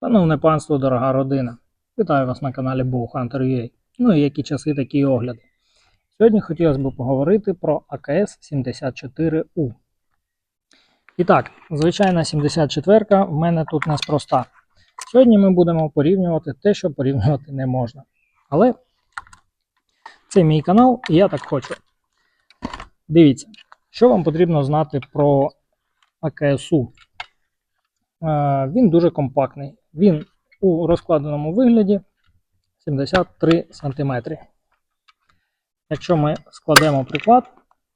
Пановне панство, дорога родина. Вітаю вас на каналі Bowhunter.ua. Ну і які часи, такі огляди. Сьогодні хотілося б поговорити про АКС-74У. І так, звичайна 74 в мене тут неспроста. Сьогодні ми будемо порівнювати те, що порівнювати не можна. Але це мій канал, і я так хочу. Дивіться, що вам потрібно знати про АКСУ. Е, Він дуже компактний. Він у розкладеному вигляді 73 см. Якщо ми складемо приклад,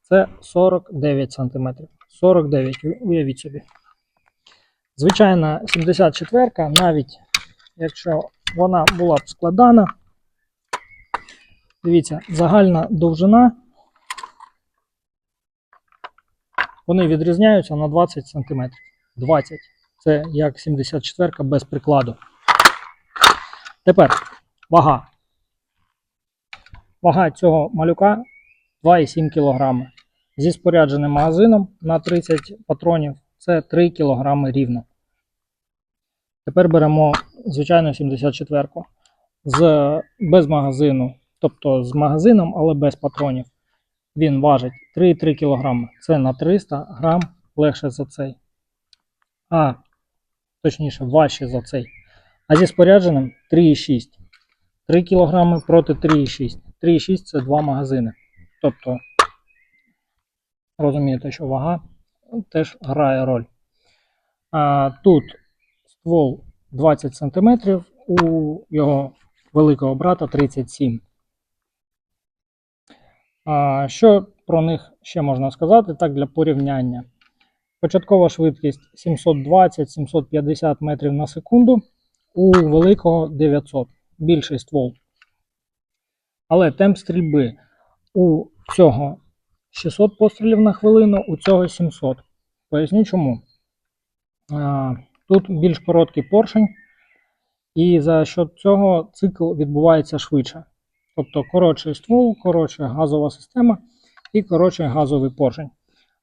це 49 см. 49, уявіть собі. Звичайна 74, навіть якщо вона була б складана, дивіться, загальна довжина, вони відрізняються на 20 см. 20 це як 74 без прикладу. Тепер вага. Вага цього малюка 2,7 кг. Зі спорядженим магазином на 30 патронів це 3 кг рівно. Тепер беремо звичайну 74 з, без магазину, тобто з магазином, але без патронів. Він важить 3,3 кг. Це на 300 грам легше за цей. А, точніше, важче за цей. А зі спорядженим 3,6. 3 кг проти 3,6. 3,6 це два магазини. Тобто, розумієте, що вага теж грає роль. А, тут ствол 20 см, у його великого брата 37 а, Що про них ще можна сказати, так для порівняння. Початкова швидкість 720-750 метрів на секунду, у великого 900, більший ствол. Але темп стрільби у цього 600 пострілів на хвилину, у цього 700. Поясню чому. Тут більш короткий поршень, і за счет цього цикл відбувається швидше. Тобто коротший ствол, коротша газова система і коротший газовий поршень.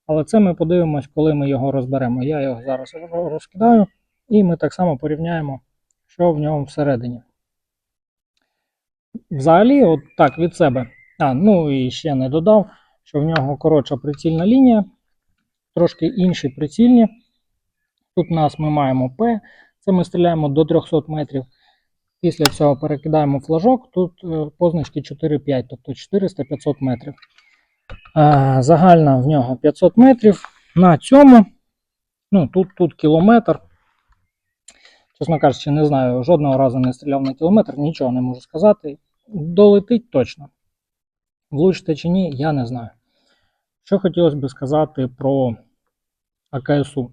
Але це ми подивимось, коли ми його розберемо. Я його зараз розкидаю, і ми так само порівняємо, що в ньому всередині. Взагалі, от так від себе. А, ну і ще не додав, що в нього коротша прицільна лінія, трошки інші прицільні. Тут у нас ми маємо П, це ми стріляємо до 300 метрів. Після цього перекидаємо флажок. Тут е, позначки 4-5, тобто 400-500 метрів. Загальна в нього 500 метрів. На цьому, ну тут, тут кілометр. Чесно кажучи, не знаю, жодного разу не стріляв на кілометр, нічого не можу сказати. Долетить точно. Влучите чи ні, я не знаю. Що хотілося б сказати про АКСУ.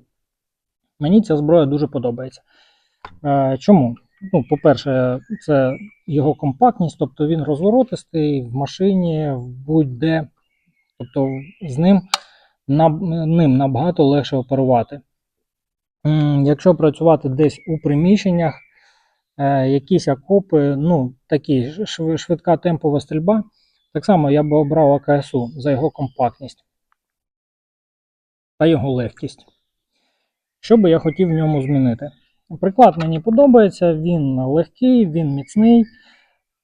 Мені ця зброя дуже подобається. Е, Чому? Ну, По-перше, це його компактність, тобто він розворотистий в машині, в будь-де. Тобто з ним, ним набагато легше оперувати. Якщо працювати десь у приміщеннях, е, якісь окопи, ну, такі швидка темпова стрільба, так само я би обрав АКСУ за його компактність та його легкість. Що би я хотів в ньому змінити? Приклад мені подобається, він легкий, він міцний.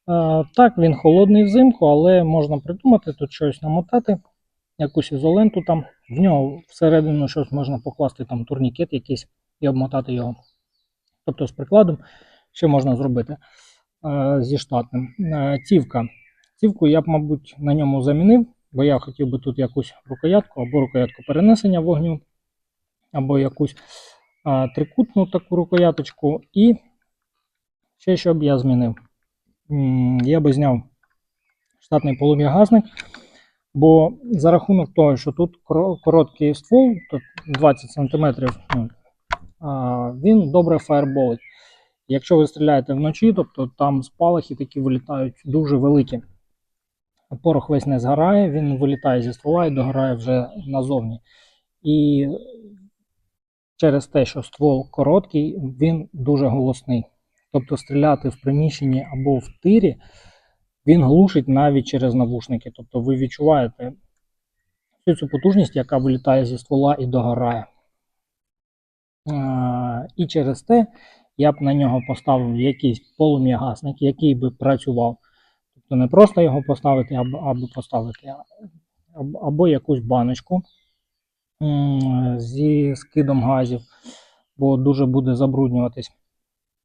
Е, так, він холодний взимку, але можна придумати тут щось намотати, якусь ізоленту там. В нього всередину щось можна покласти, там турнікет якийсь і обмотати його. Тобто, з прикладом, що можна зробити е, зі штатним. Е, цівка. Цівку я б, мабуть, на ньому замінив, бо я хотів би тут якусь рукоятку або рукоятку перенесення вогню, або якусь трикутну таку рукояточку. І ще що б я змінив. Я би зняв штатний полум'ягазник, бо за рахунок того, що тут короткий ствол, тут 20 см, ну, він добре фаерболить. Якщо ви стріляєте вночі, тобто там спалахи такі вилітають дуже великі. Порох весь не згорає, він вилітає зі ствола і догорає вже назовні. І через те, що ствол короткий, він дуже голосний. Тобто стріляти в приміщенні або в тирі, він глушить навіть через навушники. Тобто ви відчуваєте всю цю потужність, яка вилітає зі ствола і догорає. І через те я б на нього поставив якийсь полум'ягасник, який би працював. Тобто не просто його поставити, або, поставити, або якусь баночку зі скидом газів, бо дуже буде забруднюватись.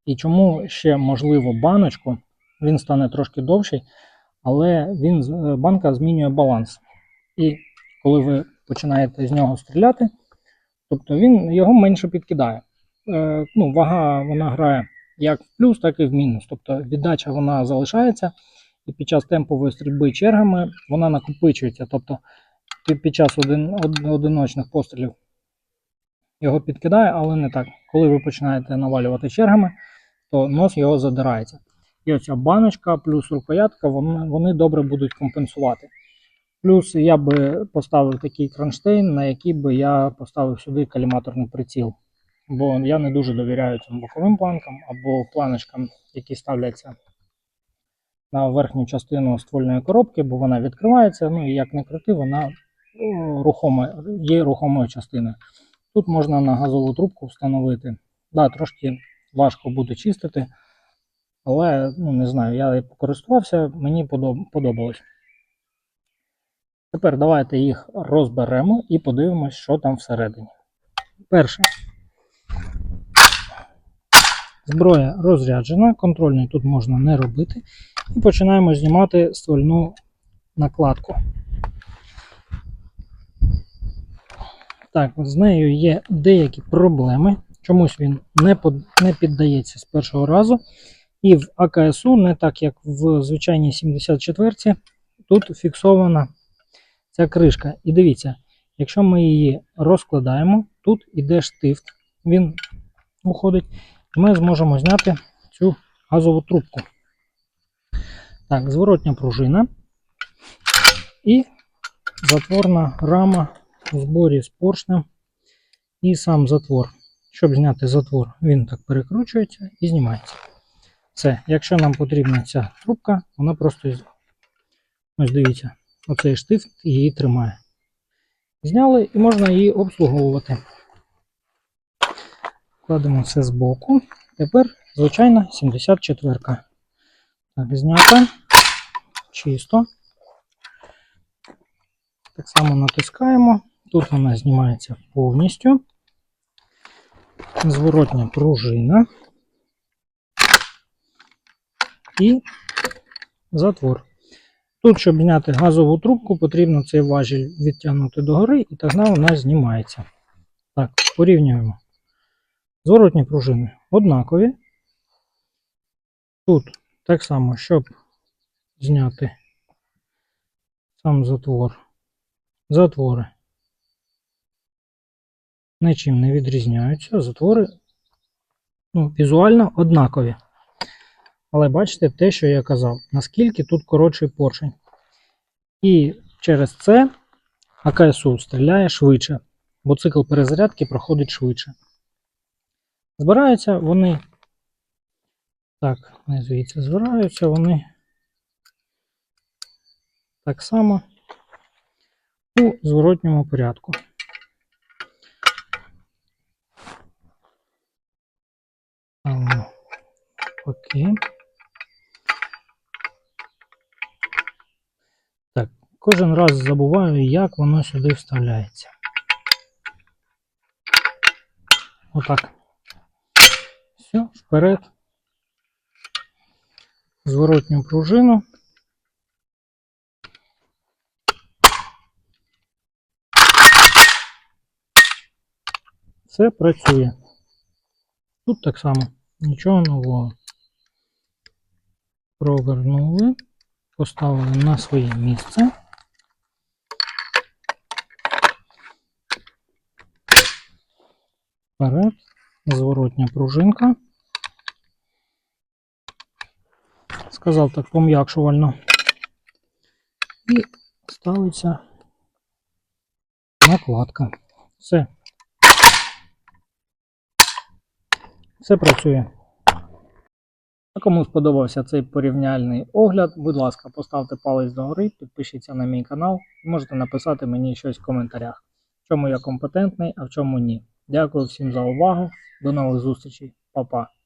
І чому ще можливо баночку? Він стане трошки довший, але він, е, банка змінює баланс. І коли ви починаєте з нього стріляти, тобто він його менше підкидає. Е, ну, вага вона грає як в плюс, так і в мінус. Тобто віддача вона залишається, і під час темпової стрільби чергами вона накопичується. Тобто під- час один, од- одиночних пострілів його підкидає, але не так. Коли ви починаєте навалювати чергами, то нос його задирається. І оця баночка плюс рукоятка, вони, вони добре будуть компенсувати. Плюс я би поставив такий кронштейн, на який би я поставив сюди каліматорний приціл. Бо я не дуже довіряю цим боковим планкам або планочкам, які ставляться на верхню частину ствольної коробки, бо вона відкривається. Ну і як не крути, вона рухома, є рухомою частиною. Тут можна на газову трубку встановити. Да, трошки важко буде чистити, але ну, не знаю, я покористувався, мені подобалось. Тепер давайте їх розберемо і подивимось, що там всередині. Перше. Зброя розряджена, контрольний тут можна не робити. І починаємо знімати ствольну накладку. Так, з нею є деякі проблеми. Чомусь він не, не піддається з першого разу. І в АКСУ, не так як в звичайній 74 тут фіксована ця кришка. І дивіться, якщо ми її розкладаємо, тут іде штифт, він уходить, і ми зможемо зняти цю газову трубку. Так, зворотня пружина і затворна рама в зборі з поршнем і сам затвор. Щоб зняти затвор, він так перекручується і знімається. Все, якщо нам потрібна ця трубка, вона просто ось дивіться, оцей штифт її тримає. Зняли і можна її обслуговувати. Кладемо це збоку. Тепер звичайна 74. Так, знята. Чисто. Так само натискаємо. Тут вона знімається повністю. Зворотня пружина. І затвор. Тут, щоб зняти газову трубку, потрібно цей важіль відтягнути догори, і тоді вона знімається. Так, порівнюємо. Зворотні пружини однакові. Тут так само, щоб зняти сам затвор. Затвори нічим не відрізняються. Затвори ну, візуально однакові. Але бачите те, що я казав, наскільки тут коротший поршень. І через це АКСУ стріляє швидше, бо цикл перезарядки проходить швидше. Збираються вони. Так, не звідси збираються вони так само у зворотньому порядку. Окей. Так, кожен раз забуваю, як воно сюди вставляється. Отак. Все, вперед. Зворотню пружину. Все працює. Тут так само нічого нового. Провернули, поставили на своє місце. Вперед, зворотня пружинка. Сказав так пом'якшувально. І ставиться накладка. Все. Все працює. Кому сподобався цей порівняльний огляд, будь ласка, поставте палець догори, підпишіться на мій канал і можете написати мені щось в коментарях, в чому я компетентний, а в чому ні. Дякую всім за увагу. До нових зустрічей. Па-па.